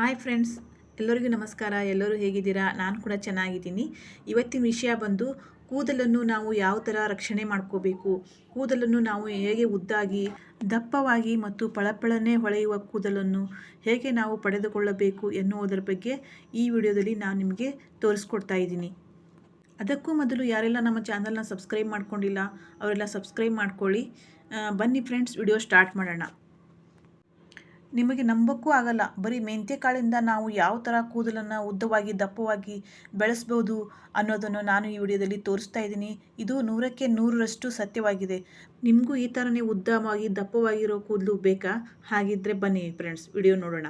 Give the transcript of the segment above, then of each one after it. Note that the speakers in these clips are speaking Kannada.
ಹಾಯ್ ಫ್ರೆಂಡ್ಸ್, ಎಲ್ಲರಿಗೂ ನಮಸ್ಕಾರ, ಎಲ್ಲರೂ ಹೇಗಿದ್ದೀರಾ? ನಾನು ಕೂಡ ಚೆನ್ನಾಗಿದ್ದೀನಿ. ಇವತ್ತಿನ ವಿಷಯ ಬಂದು ಕೂದಲನ್ನು ನಾವು ಯಾವ ಥರ ರಕ್ಷಣೆ ಮಾಡ್ಕೋಬೇಕು? ಕೂದಲನ್ನು ನಾವು ಹೇಗೆ ಉದ್ದಾಗಿ, ದಪ್ಪವಾಗಿ ಮತ್ತು ಪಳಪಳನೆ ಹೊಳೆಯುವ ಕೂದಲನ್ನು ಹೇಗೆ ನಾವು ಪಡೆದುಕೊಳ್ಳಬೇಕು ಎನ್ನುವುದರ ಬಗ್ಗೆ ಈ ವಿಡಿಯೋದಲ್ಲಿ ನಾನು ನಿಮಗೆ ತೋರಿಸ್ಕೊಡ್ತಾ ಇದ್ದೀನಿ. ಅದಕ್ಕೂ ಮೊದಲು ಯಾರೆಲ್ಲ ನಮ್ಮ ಚಾನಲ್ನ ಸಬ್ಸ್ಕ್ರೈಬ್ ಮಾಡ್ಕೊಂಡಿಲ್ಲ, ಅವರೆಲ್ಲ ಸಬ್ಸ್ಕ್ರೈಬ್ ಮಾಡ್ಕೊಳ್ಳಿ. ಬನ್ನಿ ಫ್ರೆಂಡ್ಸ್ ವಿಡಿಯೋ ಸ್ಟಾರ್ಟ್ ಮಾಡೋಣ. ನಿಮಗೆ ನಂಬಕ್ಕೂ ಆಗಲ್ಲ. ಬರೀ ಕಾಳಿಂದ ನಾವು ಯಾವ ಥರ ಕೂದಲನ್ನು ಉದ್ದವಾಗಿ, ದಪ್ಪವಾಗಿ ಬೆಳೆಸ್ಬೋದು ಅನ್ನೋದನ್ನು ನಾನು ಈ ವಿಡಿಯೋದಲ್ಲಿ ತೋರಿಸ್ತಾ ಇದ್ದೀನಿ. ಇದು ನೂರಕ್ಕೆ ನೂರರಷ್ಟು ಸತ್ಯವಾಗಿದೆ. ನಿಮಗೂ ಈ ಥರನೇ ಉದ್ದವಾಗಿ, ದಪ್ಪವಾಗಿರೋ ಕೂದಲು ಬೇಕಾ? ಹಾಗಿದ್ದರೆ ಬನ್ನಿ ಫ್ರೆಂಡ್ಸ್ ವಿಡಿಯೋ ನೋಡೋಣ.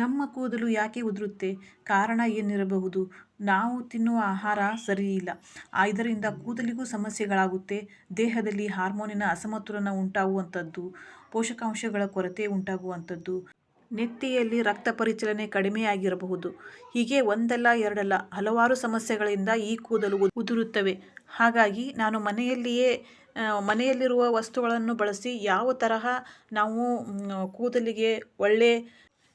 ನಮ್ಮ ಕೂದಲು ಯಾಕೆ ಉದುರುತ್ತೆ? ಕಾರಣ ಏನಿರಬಹುದು? ನಾವು ತಿನ್ನುವ ಆಹಾರ ಸರಿಯಿಲ್ಲ. ಇದರಿಂದ ಕೂದಲಿಗೂ ಸಮಸ್ಯೆಗಳಾಗುತ್ತೆ. ದೇಹದಲ್ಲಿ ಹಾರ್ಮೋನಿನ ಅಸಮತೋಲನ ಉಂಟಾಗುವಂಥದ್ದು. ಪೋಷಕಾಂಶಗಳ ಕೊರತೆ ಉಂಟಾಗುವಂಥದ್ದು. ನೆತ್ತಿಯಲ್ಲಿ ರಕ್ತ ಪರಿಚಲನೆ ಕಡಿಮೆಯಾಗಿರಬಹುದು. ಹೀಗೆ ಒಂದಲ್ಲ, ಎರಡಲ್ಲ ಹಲವಾರು ಸಮಸ್ಯೆಗಳಿಂದ ಈ ಕೂದಲು ಉದುರುತ್ತವೆ. ಹಾಗಾಗಿ ನಾನು ಮನೆಯಲ್ಲಿಯೇ ಮನೆಯಲ್ಲಿರುವ ವಸ್ತುಗಳನ್ನು ಬಳಸಿ ಯಾವ ತರಹ ನಾವು ಕೂದಲಿಗೆ ಒಳ್ಳೆ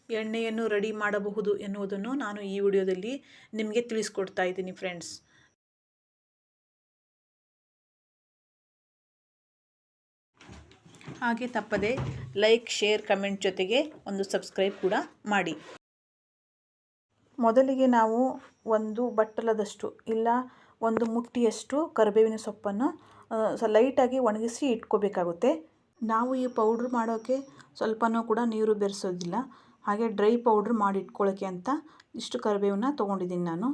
ಎಣ್ಣೆಯನ್ನು ರೆಡಿ ಮಾಡಬಹುದು ಎನ್ನುವುದನ್ನು ನಾನು ಈ ವಿಡಿಯೋದಲ್ಲಿ ನಿಮಗೆ ತಿಳಿಸ್ಕೊಡ್ತಾ ಇದ್ದೀನಿ ಫ್ರೆಂಡ್ಸ್ ಹಾಗೆ ತಪ್ಪದೆ ಲೈಕ್ ಶೇರ್ ಕಮೆಂಟ್ ಜೊತೆಗೆ ಒಂದು ಸಬ್ಸ್ಕ್ರೈಬ್ ಕೂಡ ಮಾಡಿ. ಮೊದಲಿಗೆ ನಾವು ಒಂದು ಬಟ್ಟಲದಷ್ಟು ಇಲ್ಲ ಒಂದು ಮುಟ್ಟಿಯಷ್ಟು ಕರಿಬೇವಿನ ಸೊಪ್ಪನ್ನು ಲೈಟಾಗಿ ಒಣಗಿಸಿ ಇಟ್ಕೋಬೇಕಾಗುತ್ತೆ. ನಾವು ಈ ಪೌಡ್ರ್ ಮಾಡೋಕ್ಕೆ ಸ್ವಲ್ಪನೂ ಕೂಡ ನೀರು ಬೆರೆಸೋದಿಲ್ಲ. ಹಾಗೆ ಡ್ರೈ ಪೌಡ್ರ್ ಮಾಡಿ ಇಟ್ಕೊಳ್ಳೋಕ್ಕೆ ಅಂತ ಇಷ್ಟು ಕರಿಬೇವನ್ನ ತೊಗೊಂಡಿದ್ದೀನಿ ನಾನು.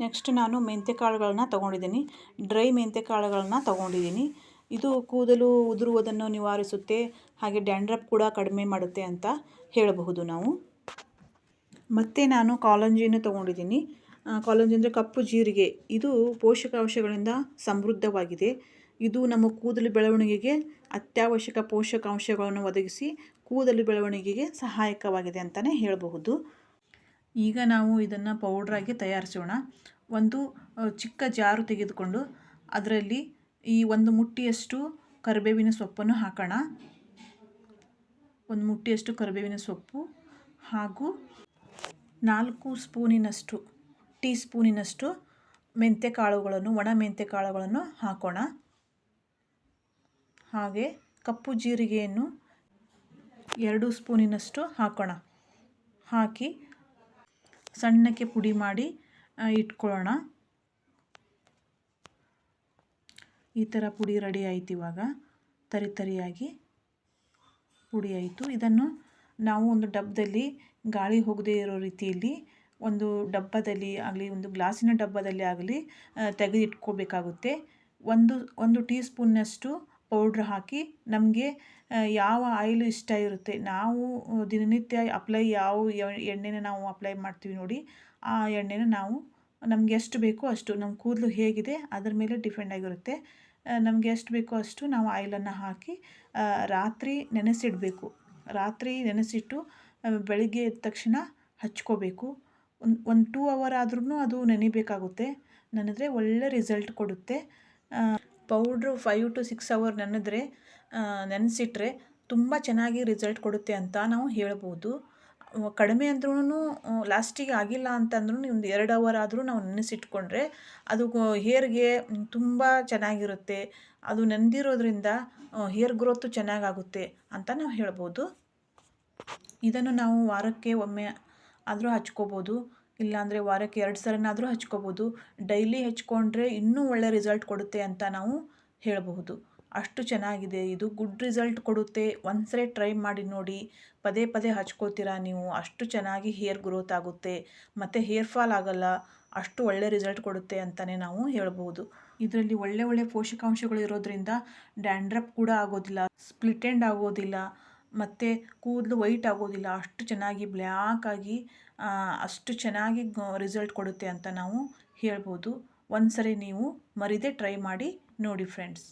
ನೆಕ್ಸ್ಟ್ ನಾನು ಮೆಂತ್ಯ ಕಾಳುಗಳನ್ನ ತೊಗೊಂಡಿದ್ದೀನಿ. ಡ್ರೈ ಮೆಂತ್ಯ ಕಾಳುಗಳನ್ನ ತೊಗೊಂಡಿದ್ದೀನಿ. ಇದು ಕೂದಲು ಉದುರುವುದನ್ನು ನಿವಾರಿಸುತ್ತೆ, ಹಾಗೆ ಡ್ಯಾಂಡ್ರಫ್ ಕೂಡ ಕಡಿಮೆ ಮಾಡುತ್ತೆ ಅಂತ ಹೇಳಬಹುದು ನಾವು. ಮತ್ತು ನಾನು ಕಾಲಂಜಿಯನ್ನು ತೊಗೊಂಡಿದ್ದೀನಿ. ಕಾಲಂಜಿ ಅಂದರೆ ಕಪ್ಪು ಜೀರಿಗೆ. ಇದು ಪೋಷಕಾಂಶಗಳಿಂದ ಸಮೃದ್ಧವಾಗಿದೆ. ಇದು ನಮ್ಮ ಕೂದಲು ಬೆಳವಣಿಗೆಗೆ ಅತ್ಯವಶ್ಯಕ ಪೋಷಕಾಂಶಗಳನ್ನು ಒದಗಿಸಿ ಕೂದಲು ಬೆಳವಣಿಗೆಗೆ ಸಹಾಯಕವಾಗಿದೆ ಅಂತಲೇ ಹೇಳಬಹುದು. ಈಗ ನಾವು ಇದನ್ನು ಪೌಡ್ರಾಗಿ ತಯಾರಿಸೋಣ. ಒಂದು ಚಿಕ್ಕ ಜಾರು ತೆಗೆದುಕೊಂಡು ಅದರಲ್ಲಿ ಈ ಒಂದು ಮುಟ್ಟಿಯಷ್ಟು ಕರಿಬೇವಿನ ಸೊಪ್ಪನ್ನು ಹಾಕೋಣ. ಒಂದು ಮುಟ್ಟಿಯಷ್ಟು ಕರಿಬೇವಿನ ಸೊಪ್ಪು ಹಾಗೂ ನಾಲ್ಕು ಸ್ಪೂನಿನಷ್ಟು ಟೀ ಸ್ಪೂನಿನಷ್ಟು ಮೆಂತ್ಯ ಕಾಳುಗಳನ್ನು, ಒಣ ಮೆಂತ್ಯ ಕಾಳುಗಳನ್ನು ಹಾಕೋಣ. ಹಾಗೆ ಕಪ್ಪು ಜೀರಿಗೆಯನ್ನು ಎರಡು ಸ್ಪೂನಿನಷ್ಟು ಹಾಕೋಣ. ಹಾಕಿ ಸಣ್ಣಕ್ಕೆ ಪುಡಿ ಮಾಡಿ ಇಟ್ಕೊಳ್ಳೋಣ. ಈ ಥರ ಪುಡಿ ರೆಡಿ ಆಯ್ತು ಇವಾಗ. ತರಿ ತರಿಯಾಗಿ ಪುಡಿ ಆಯಿತು. ಇದನ್ನು ನಾವು ಒಂದು ಡಬ್ಬದಲ್ಲಿ, ಗಾಳಿ ಹೋಗದೇ ಇರೋ ರೀತಿಯಲ್ಲಿ ಒಂದು ಡಬ್ಬದಲ್ಲಿ ಆಗಲಿ, ಒಂದು ಗ್ಲಾಸಿನ ಡಬ್ಬದಲ್ಲಿ ಆಗಲಿ ತೆಗೆದಿಟ್ಕೋಬೇಕಾಗುತ್ತೆ. ಒಂದು ಒಂದು ಟೀ ಸ್ಪೂನ್ನಷ್ಟು ಪೌಡ್ರ್ ಹಾಕಿ ನಮಗೆ ಯಾವ ಆಯಿಲ್ ಇಷ್ಟ ಇರುತ್ತೆ. ನಾವು ದಿನನಿತ್ಯ ಅಪ್ಲೈ ಯಾವ ಎಣ್ಣೆನ ನಾವು ಅಪ್ಲೈ ಮಾಡ್ತೀವಿ ನೋಡಿ, ಆ ಎಣ್ಣೆನ ನಾವು ನಮಗೆ ಎಷ್ಟು ಬೇಕೋ ಅಷ್ಟು, ನಮ್ಮ ಕೂದಲು ಹೇಗಿದೆ ಅದರ ಮೇಲೆ ಡಿಪೆಂಡ್ ಆಗಿರುತ್ತೆ. ನಮಗೆ ಎಷ್ಟು ಬೇಕೋ ಅಷ್ಟು ನಾವು ಆಯಿಲನ್ನು ಹಾಕಿ ರಾತ್ರಿ ನೆನೆಸಿಡಬೇಕು. ರಾತ್ರಿ ನೆನೆಸಿಟ್ಟು ಬೆಳಿಗ್ಗೆ ಎದ್ದ ತಕ್ಷಣ ಹಚ್ಕೋಬೇಕು. ಒಂದು ಒಂದು ಟೂ ಅವರ್ ಆದ್ರೂ ಅದು ನೆನಿಬೇಕಾಗುತ್ತೆ. ನೆನೆದ್ರೆ ಒಳ್ಳೆ ರಿಸಲ್ಟ್ ಕೊಡುತ್ತೆ. Powder five to six hour ನೆನೆದ್ರೆ ನೆನೆಸಿಟ್ರೆ ತುಂಬ ಚೆನ್ನಾಗಿ ರಿಸಲ್ಟ್ ಕೊಡುತ್ತೆ ಅಂತ ನಾವು ಹೇಳ್ಬೋದು. ಕಡಿಮೆ ಅಂದ್ರೂ ಲಾಸ್ಟಿಗೆ ಆಗಿಲ್ಲ ಅಂತಂದ್ರೂ ಒಂದು ಎರಡು ಅವರ್ ಆದರೂ ನಾವು ನೆನೆಸಿಟ್ಕೊಂಡ್ರೆ ಅದು ಹೇರ್ಗೆ ತುಂಬ ಚೆನ್ನಾಗಿರುತ್ತೆ. ಅದು ನೆಂದಿರೋದ್ರಿಂದ ಹೇರ್ ಗ್ರೋತು ಚೆನ್ನಾಗಾಗುತ್ತೆ ಅಂತ ನಾವು ಹೇಳ್ಬೋದು. ಇದನ್ನು ನಾವು ವಾರಕ್ಕೆ ಒಮ್ಮೆ ಆದರೂ ಹಚ್ಕೋಬೋದು. ಇಲ್ಲಾಂದರೆ ವಾರಕ್ಕೆ ಎರಡು ಸಲನಾದರೂ ಹಚ್ಕೋಬೋದು. ಡೈಲಿ ಹಚ್ಕೊಂಡ್ರೆ ಇನ್ನೂ ಒಳ್ಳೆ ರಿಸಲ್ಟ್ ಕೊಡುತ್ತೆ ಅಂತ ನಾವು ಹೇಳಬಹುದು. ಅಷ್ಟು ಚೆನ್ನಾಗಿದೆ ಇದು. ಗುಡ್ ರಿಸಲ್ಟ್ ಕೊಡುತ್ತೆ. ಒಂದ್ಸರಿ ಟ್ರೈ ಮಾಡಿ ನೋಡಿ. ಪದೇ ಪದೇ ಹಚ್ಕೋತೀರಾ ನೀವು. ಅಷ್ಟು ಚೆನ್ನಾಗಿ ಹೇರ್ ಗ್ರೋತ್ ಆಗುತ್ತೆ. ಮತ್ತು ಹೇರ್ ಫಾಲ್ ಆಗಲ್ಲ. ಅಷ್ಟು ಒಳ್ಳೆ ರಿಸಲ್ಟ್ ಕೊಡುತ್ತೆ ಅಂತಲೇ ನಾವು ಹೇಳ್ಬೋದು ಇದರಲ್ಲಿ ಒಳ್ಳೆ ಒಳ್ಳೆ ಪೋಷಕಾಂಶಗಳು ಇರೋದ್ರಿಂದ ಡ್ಯಾಂಡ್ರಫ್ ಕೂಡ ಆಗೋದಿಲ್ಲ. ಸ್ಪ್ಲಿಟ್ ಎಂಡ್ ಆಗೋದಿಲ್ಲ. ಮತ್ತು ಕೂದಲು ವೈಟ್ ಆಗೋದಿಲ್ಲ. ಅಷ್ಟು ಚೆನ್ನಾಗಿ ಬ್ಲ್ಯಾಕ್ ಆಗಿ ಅಷ್ಟು ಚೆನ್ನಾಗಿ ರಿಸಲ್ಟ್ ಕೊಡುತ್ತೆ ಅಂತ ನಾವು ಹೇಳ್ಬೋದು. ಒಂದ್ಸರಿ ನೀವು ಮರಿದೇ ಟ್ರೈ ಮಾಡಿ ನೋಡಿ ಫ್ರೆಂಡ್ಸ್